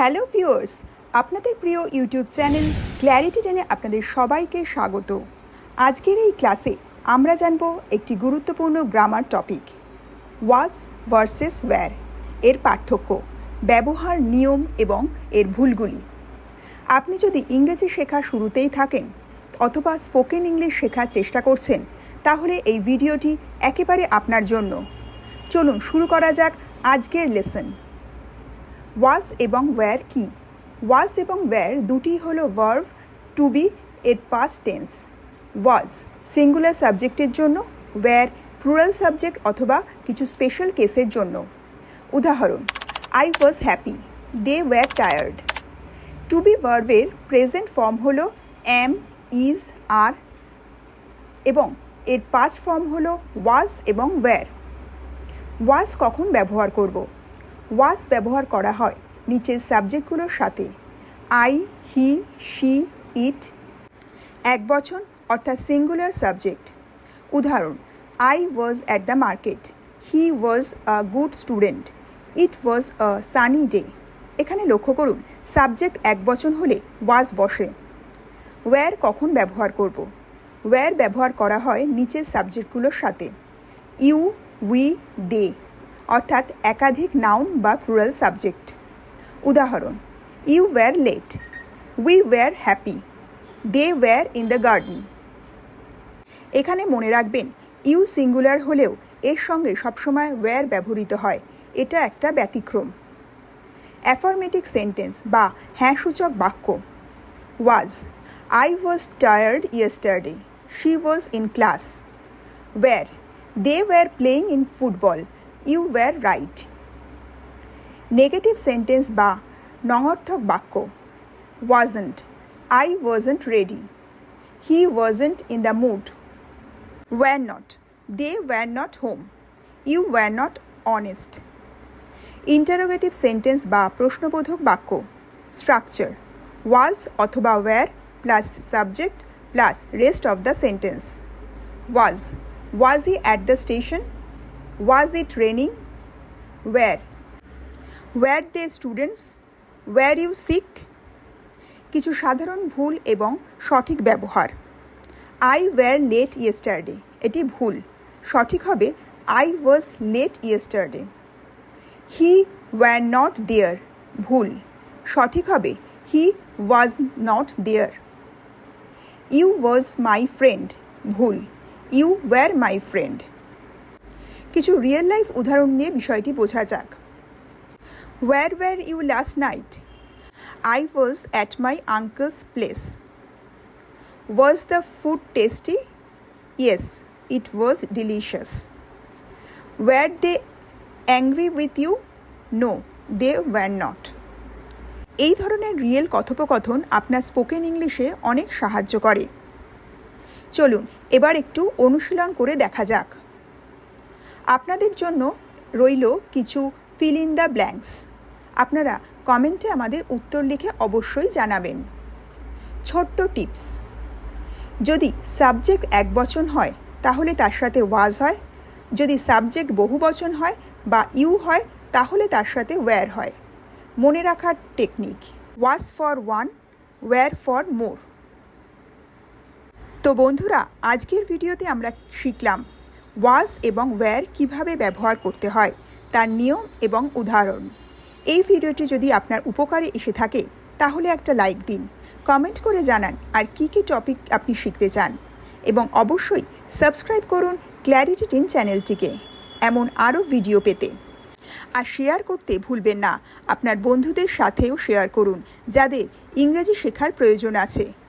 Hello viewers, আপনাদের প্রিয় YouTube channel clarity টেনে আপনাদের সবাইকে স্বাগত। আজকের এই ক্লাসে আমরা জানব একটি গুরুত্বপূর্ণ grammar topic was versus were এর পার্থক্য, ব্যবহার, নিয়ম এবং এর ভুলগুলি। আপনি যদি ইংরেজি শেখা শুরুতেই থাকেন অথবা স্পোকেন ইংলিশ শেখার চেষ্টা করছেন, তাহলে এই ভিডিওটি একেবারে আপনার জন্য। চলুন শুরু করা যাক আজকের লেসন ওয়াজ এবং ওয়্যার কি? ওয়াজ এবং ওয়্যার দুটি হলো ভার্ভ টু বি এর পাস্ট টেন্স ওয়াজ সিঙ্গুলার সাবজেক্টের জন্য ওয়্যার প্লুরাল সাবজেক্ট অথবা কিছু স্পেশাল কেসের জন্য। উদাহরণ I was happy they were tired to be ভার্ভের present form হলো এম ইজ আর এবং এর পাস্ট ফর্ম হলো ওয়াজ এবং ওয়্যার ওয়াজ কখন ব্যবহার করব? ওয়াজ ব্যবহার করা হয় নিচের সাবজেক্টগুলোর সাথে। আই হি শি ইট এক বচন, অর্থাৎ সিঙ্গুলার সাবজেক্ট উদাহরণ I was at the market he was a good student it was a sunny day এখানে লক্ষ্য করুন সাবজেক্ট এক বচন হলে ওয়াজ বসে। ওয়্যার কখন ব্যবহার করব? ওয়্যার ব্যবহার করা হয় নিচের সাবজেক্টগুলোর সাথে। ইউ উই দে অর্থাৎ একাধিক নাউন বা প্লুরাল সাবজেক্ট উদাহরণ you were late we were happy they were in the garden এখানে মনে রাখবেন ইউ সিঙ্গুলার হলেও এর সঙ্গে সবসময় ওয়্যার ব্যবহৃত হয়। এটা একটা ব্যতিক্রম। অ্যাফরমেটিক সেন্টেন্স বা হ্যাঁ সূচক বাক্য was I was tired yesterday she was in class were they were playing in football you were right negative sentence বা নঙর্থক বাক্য wasn't I wasn't ready he wasn't in the mood were not they were not home you were not honest interrogative sentence বা প্রশ্নবোধক বাক্য structure was অথবা were plus subject plus rest of the sentence was was he at the station was it raining were were they students were you sick কিছু সাধারণ ভুল এবং সঠিক ব্যবহার। আই ওয়্যার লেট ইয়েস্টারডে এটি ভুল। সঠিক হবে I was late yesterday he were not there ভুল। সঠিক হবে he was not there you was my friend ভুল। ইউ ওয়্যার মাই ফ্রেন্ড কিছু রিয়েল লাইফ উদাহরণ নিয়ে বিষয়টি বোঝা যাক। Were were you last night I was at my uncle's place was the food tasty yes it was delicious were they angry with you no they were not এই ধরনের real কথোপকথন আপনার spoken ইংলিশে অনেক সাহায্য করে। চলুন, এবার একটু অনুশীলন করে দেখা যাক। আপনাদের জন্য রইল কিছু ফিল ইন দ্য ব্ল্যাঙ্কস আপনারা কমেন্টে আমাদের উত্তর লিখে অবশ্যই জানাবেন। ছোট্ট টিপস। যদি সাবজেক্ট এক বচন হয়, তাহলে তার সাথে ওয়াজ হয়। যদি সাবজেক্ট বহু বচন হয় বা ইউ হয়, তাহলে তার সাথে ওয়্যার হয়। মনে রাখার technique was for one were for more তো বন্ধুরা, আজকের ভিডিওতে আমরা শিখলাম ওয়াজ এবং ওয়্যার কীভাবে ব্যবহার করতে হয়, তার নিয়ম এবং উদাহরণ। এই ভিডিওটি যদি আপনার উপকারে এসে থাকে, তাহলে একটা লাইক দিন কমেন্ট করে জানান আর কি কি টপিক আপনি শিখতে চান। এবং অবশ্যই সাবস্ক্রাইব করুন ক্ল্যারিটি টিন চ্যানেলটিকে এমন আরও ভিডিও পেতে। আর শেয়ার করতে ভুলবেন না, আপনার বন্ধুদের সাথেও শেয়ার করুন, যাদের ইংরেজি শেখার প্রয়োজন আছে।